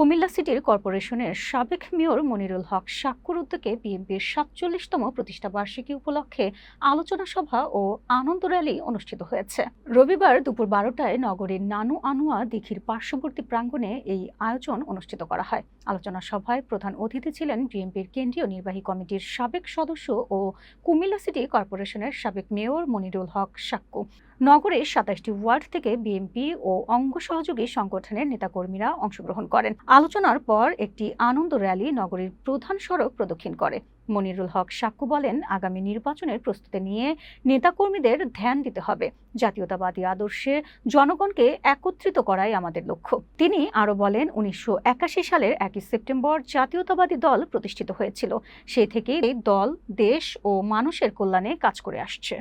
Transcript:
কুমিল্লা সিটির কর্পোরেশনের সাবেক মেয়র মনিরুল হক সাক্কুর উদ্যোগে বিএনপির সাতচল্লিশতম প্রতিষ্ঠা বার্ষিকী উপলক্ষে আলোচনা সভা ও আনন্দ র্যালি অনুষ্ঠিত হয়েছে। রবিবার দুপুর বারোটায় নগরীর নানু আনোয়া দীঘির পার্শ্ববর্তী প্রাঙ্গণে এই আয়োজন অনুষ্ঠিত করা হয়। আলোচনা সভায় প্রধান অতিথি ছিলেন বিএনপির কেন্দ্রীয় নির্বাহী কমিটির সাবেক সদস্য ও কুমিল্লা সিটি কর্পোরেশনের সাবেক মেয়র মনিরুল হক সাক্কু নগরের সাতাশটি ওয়ার্ড থেকে বিএনপি ও অঙ্গ সহযোগী সংগঠনের নেতাকর্মীরা অংশগ্রহণ করেন। আলোচনার পর একটি আনন্দ র্যালি নগরীর প্রধান সড়ক প্রদক্ষিণ করে। মনিরুল হক সাক্কু বলেন, আগামী নির্বাচনের প্রস্তুতি নিয়ে নেতাকর্মীদের ধ্যান দিতে হবে। জাতীয়তাবাদী আদর্শে জনগণকে একত্রিত করাই আমাদের লক্ষ্য। তিনি আরও বলেন, উনিশশো একাশি সালের একই সেপ্টেম্বর জাতীয়তাবাদী দল প্রতিষ্ঠিত হয়েছিল। সেই থেকেই এই দল, দেশ ও মানুষের কল্যাণে কাজ করে আসছে।